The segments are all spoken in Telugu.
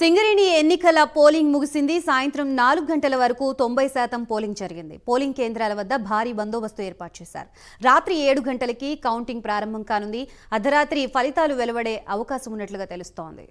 సింగరేణి ఎన్నికల పోలింగ్ ముగిసింది. సాయంత్రం నాలుగు గంటల వరకు తొంభై శాతం పోలింగ్ జరిగింది. పోలింగ్ కేంద్రాల వద్ద భారీ బందోబస్తు ఏర్పాటు చేశారు. రాత్రి ఏడు గంటలకి కౌంటింగ్ ప్రారంభం కానుంది. అర్ధరాత్రి ఫలితాలు వెలువడే అవకాశం ఉన్నట్లుగా తెలుస్తోంది.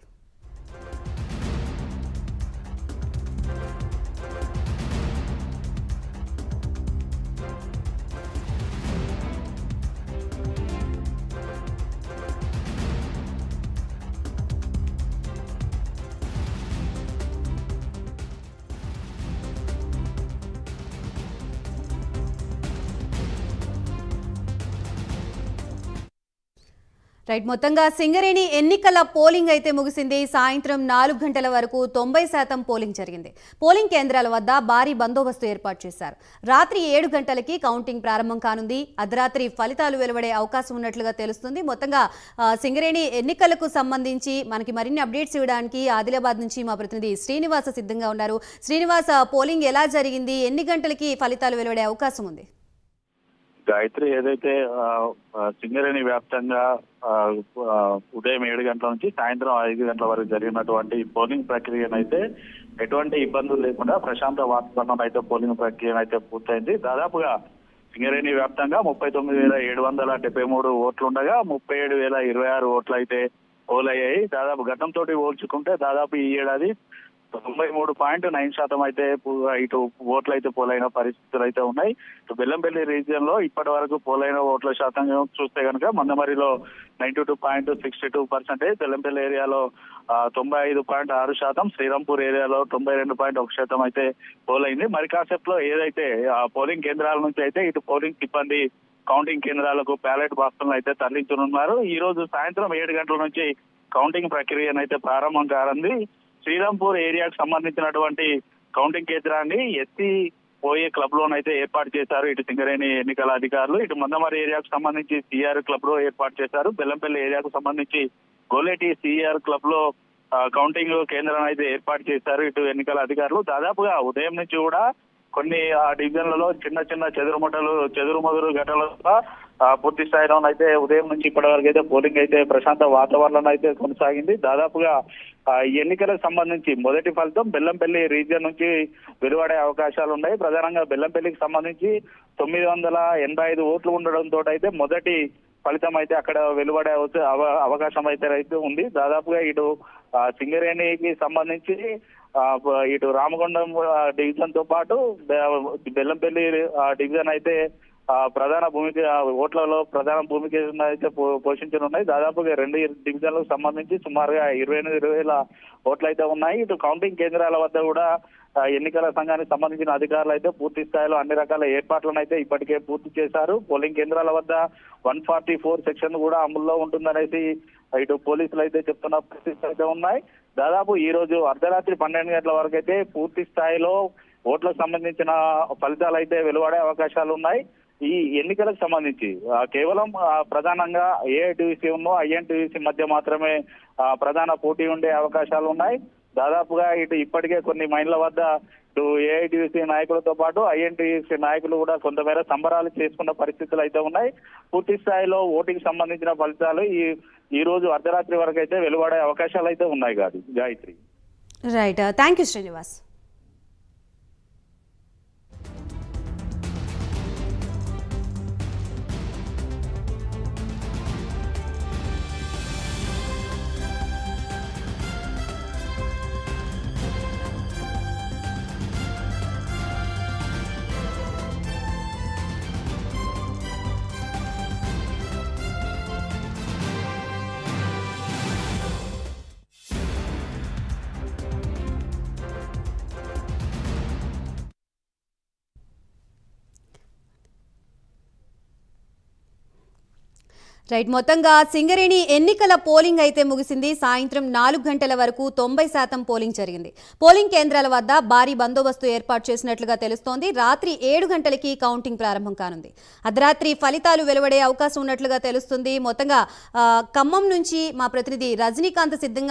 రైట్ మొత్తంగా సింగరేణి ఎన్నికల పోలింగ్ అయితే ముగిసింది. సాయంత్రం నాలుగు గంటల వరకు తొంభై శాతం పోలింగ్ జరిగింది. పోలింగ్ కేంద్రాల వద్ద భారీ బందోబస్తు ఏర్పాటు చేశారు. రాత్రి ఏడు గంటలకి కౌంటింగ్ ప్రారంభం కానుంది. అర్ధరాత్రి ఫలితాలు వెలువడే అవకాశం ఉన్నట్లుగా తెలుస్తుంది. మొత్తంగా సింగరేణి ఎన్నికలకు సంబంధించి మనకి మరిన్ని అప్డేట్స్ ఇవ్వడానికి ఆదిలాబాద్ నుంచి మా ప్రతినిధి శ్రీనివాస సిద్ధంగా ఉన్నారు. శ్రీనివాస పోలింగ్ ఎలా జరిగింది? ఎన్ని గంటలకి ఫలితాలు వెలువడే అవకాశం ఉంది? గాయత్రి ఏదైతే సింగరేణి వ్యాప్తంగా ఉదయం ఏడు గంటల నుంచి సాయంత్రం ఐదు గంటల వరకు జరిగినటువంటి పోలింగ్ ప్రక్రియనైతే ఎటువంటి ఇబ్బందులు లేకుండా ప్రశాంత వాతావరణం అయితే పోలింగ్ ప్రక్రియ అయితే పూర్తయింది. దాదాపుగా సింగరేణి వ్యాప్తంగా ముప్పై తొమ్మిది వేల ఏడు వందల డెబ్బై మూడు ఓట్లు ఉండగా ముప్పై ఏడు వేల ఇరవై ఆరు ఓట్లు అయితే పోలయ్యాయి దాదాపు గతంతో పోల్చుకుంటే దాదాపు ఈ ఏడాది తొంభై మూడు పాయింట్ నైన్ శాతం అయితే ఇటు ఓట్లు అయితే పోలైన పరిస్థితులు అయితే ఉన్నాయి. ఇటు బెల్లంపల్లి రీజియన్లో ఇప్పటి వరకు పోలైన ఓట్ల శాతం చూస్తే కనుక మందమరిలో ninety two point sixty two percentage Bellampalli ఏరియాలో తొంభై ఐదు పాయింట్ ఆరు శాతం శ్రీరాంపూర్ ఏరియాలో తొంభై రెండు పాయింట్ ఒక శాతం అయితే పోలైంది. మరి కాసేపులో ఏదైతే ఆ పోలింగ్ కేంద్రాల నుంచి అయితే ఇటు పోలింగ్ సిబ్బంది కౌంటింగ్ కేంద్రాలకు ప్యాలెట్ బాక్సులను అయితే తరలించనున్నారు. ఈ రోజు సాయంత్రం ఏడు గంటల నుంచి కౌంటింగ్ ప్రక్రియనైతే ప్రారంభం కానుంది. శ్రీరాంపూర్ ఏరియాకు సంబంధించినటువంటి కౌంటింగ్ కేంద్రాన్ని ఎత్తి పోయే క్లబ్ లోనైతే ఏర్పాటు చేశారు. ఇటు సింగరేణి ఎన్నికల అధికారులు ఇటు మందమరి ఏరియాకు సంబంధించి సిఆర్ క్లబ్లో ఏర్పాటు చేశారు. బెల్లంపల్లి ఏరియాకు సంబంధించి గోలేటి సిఆర్ క్లబ్లో కౌంటింగ్ కేంద్రాన్ని అయితే ఏర్పాటు చేశారు ఇటు ఎన్నికల అధికారులు. దాదాపుగా ఉదయం నుంచి కూడా కొన్ని ఆ డివిజన్లలో చిన్న చిన్న చెదురుమటలు చెదురుమదురు ఘటనలు పూర్తి స్థాయిలో అయితే ఉదయం నుంచి ఇప్పటి వరకు అయితే పోలింగ్ అయితే ప్రశాంత వాతావరణం అయితే కొనసాగింది. దాదాపుగా ఈ ఎన్నికలకు సంబంధించి మొదటి ఫలితం బెల్లంపల్లి రీజియన్ నుంచి వెలువడే అవకాశాలు ఉన్నాయి. ప్రధానంగా బెల్లంపల్లికి సంబంధించి తొమ్మిది వందల ఎనభై ఐదు ఓట్లు ఉండడంతో అయితే మొదటి ఫలితం అయితే అక్కడ వెలువడే అవ- అవకాశం అయితే అయితే ఉంది. దాదాపుగా ఇటు ఆ, సింగరేణికి సంబంధించి ఇటు రామగుండం డివిజన్తో పాటు బెల్లంపల్లి ఆ, డివిజన్ అయితే ప్రధాన భూమికి ఓట్లలో ప్రధాన భూమికి అయితే పో- పోషించనున్నాయి దాదాపుగా రెండు డివిజన్లకు సంబంధించి సుమారుగా ఇరవై ఎనిమిది ఇరవై వేల ఓట్లు అయితే ఉన్నాయి. ఇటు కౌంటింగ్ కేంద్రాల వద్ద కూడా ఎన్నికల సంఘానికి సంబంధించిన అధికారులు అయితే పూర్తి స్థాయిలో అన్ని రకాల ఏర్పాట్లను అయితే ఇప్పటికే పూర్తి చేశారు. పోలింగ్ కేంద్రాల వద్ద వన్ ఫార్టీ ఫోర్ సెక్షన్ కూడా అమల్లో ఉంటుందనేసి ఇటు పోలీసులు అయితే చెప్తున్న పరిస్థితులు అయితే ఉన్నాయి. దాదాపు ఈ రోజు అర్ధరాత్రి పన్నెండు గంటల వరకు అయితే పూర్తి స్థాయిలో ఓట్లకు సంబంధించిన ఫలితాలు అయితే వెలువడే అవకాశాలు ఉన్నాయి. ఈ ఎన్నికలకు సంబంధించి కేవలం ప్రధానంగా ఏఐటీసీ ఉన్నో ఐఎన్టీసీ మధ్య మాత్రమే ప్రధాన పోటీ ఉండే అవకాశాలు ఉన్నాయి. దాదాపుగా ఇటు ఇప్పటికే కొన్ని మైండ్ల వద్ద ఇటు ఏఐటీసీ నాయకులతో పాటు ఐఎన్టీసీ నాయకులు కూడా కొంతమేర సంబరాలు చేసుకున్న పరిస్థితులు అయితే ఉన్నాయి. పూర్తి స్థాయిలో ఓటింగ్ సంబంధించిన ఫలితాలు ఈ ఈ రోజు అర్ధరాత్రి వరకు అయితే వెలువడే అవకాశాలు అయితే ఉన్నాయి కాదు Gayatri. Right thank you Srinivas right మొత్తంగా సింగరేణి ఎన్నికల పోలింగ్ అయితే ముగిసింది. సాయంత్రం నాలుగు గంటల వరకు తొంభై శాతం పోలింగ్ జరిగింది. పోలింగ్ కేంద్రాల వద్ద భారీ బందోబస్తు ఏర్పాటు చేసినట్లుగా తెలుస్తోంది. రాత్రి ఏడు గంటలకి కౌంటింగ్ ప్రారంభం కానుంది. అర్ధరాత్రి ఫలితాలు వెలువడే అవకాశం ఉన్నట్లుగా తెలుస్తుంది. మొత్తంగా ఖమ్మం నుంచి మా ప్రతినిధి రజనీకాంత్ సిద్ధంగా